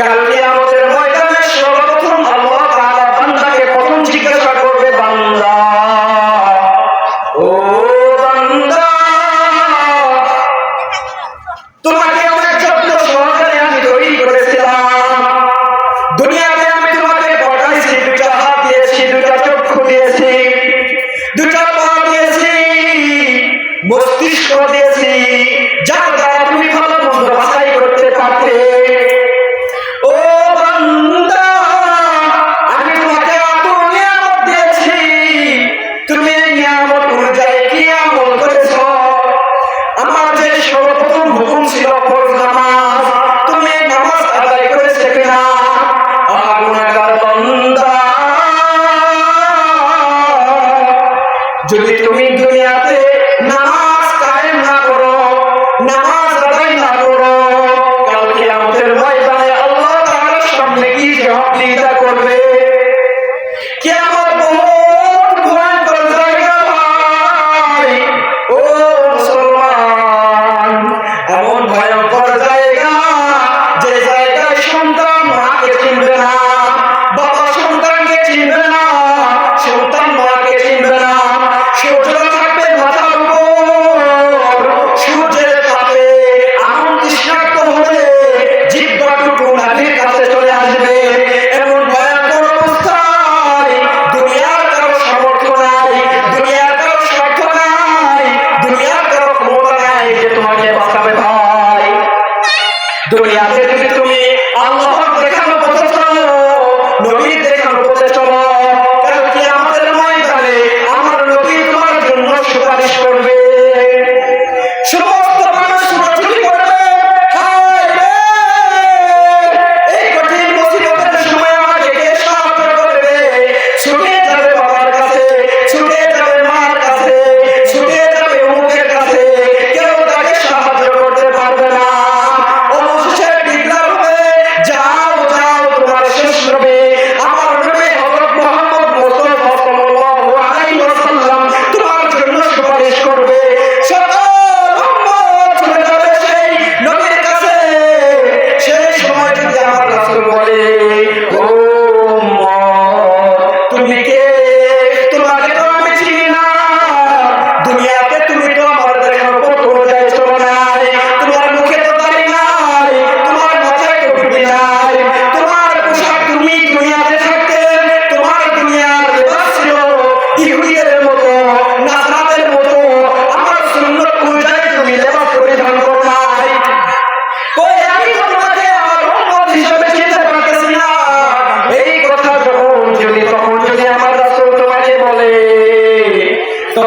কালকে আমাদের ময়দানে সর্বপ্রথম আল্লাহ তাআলা বান্দাকে প্রথম জিজ্ঞাসা করবে, বান্দা। ও বান্দা, তোমাকে আমার যত্ন সহকারে আমি তৈরি করেছিলাম। দুনিয়াতে আমি তোমাকে পাঠাইছি দুটা হাত দিয়েছি দুটা চক্ষু দিয়েছি দুটা পা দিয়েছি, মস্তিষ্ক দিয়েছি।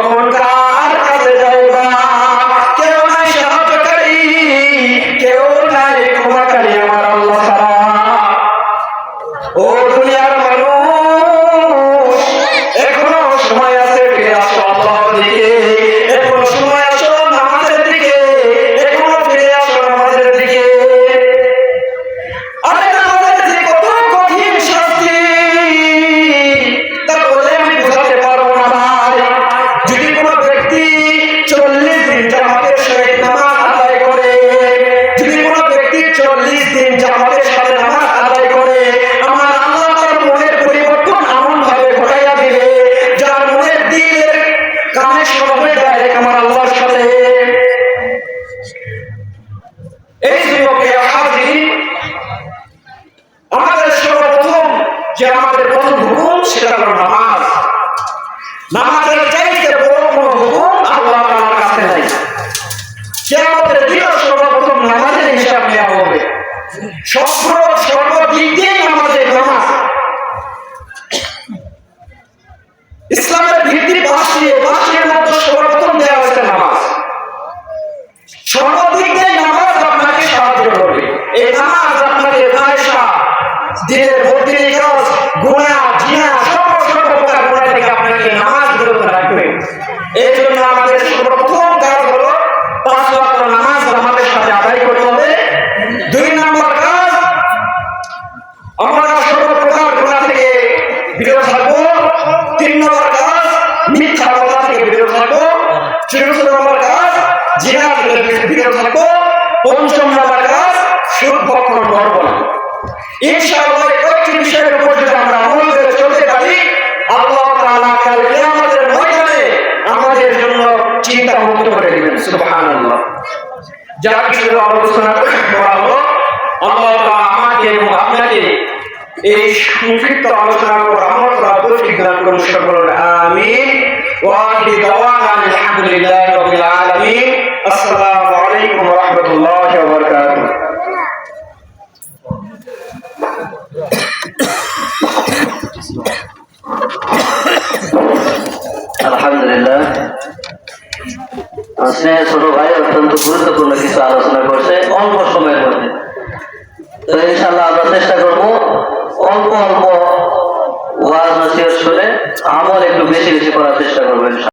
কবুল করা যে আমাদের প্রথম হুকুম, সেটা হলো নামাজ। নামাজের চাইতে বড় কোনো হুকুম আল্লাহ আমার কাছে নাই। কেয়ামতের দিনে সর্বপ্রথম নামাজের হিসাব নেওয়া হবে। সর্ব সর্বদিক দিয়ে নামাজের নামাজ। ইসলামের ভিত্তি পাঁচটি পাঁচটির মধ্যে সর্বপ্রথম দেওয়া হয়েছে না এই জন্য আমাদের কাজ হলো পাঁচ নামাজ আমাদের সাথে আদায় করতে হবে। দুই নম্বর কাজ, আমরা সর্বপ্রকার গুণা থেকে বিরত থাকব। তিন নম্বর কাজ, মিথ্যা থেকে বিরত থাকব। চতুর্থ নম্বর কাজ জিনা বিরত থাকব। পঞ্চম নম্বর কাজ, সুদ করব না। ইনশাআল্লাহ বিষয়ের উপর যদি আমরা আমল চিন্তা মুক্ত করে দিবেন সুবহানাল্লাহ। যা কিছু আলোচনা করা হলো আল্লাহ আমাকে এবং আপনাকে এই সংক্ষিপ্ত আলোচনা করে আমার করা তৌফিক করুন সকল আমিন। দাওয়ানা আলহামদুলিল্লাহি রাব্বিল আলামিন। আসসালামু আলাইকুম ওয়া রাহমাতুল্লাহি ওয়া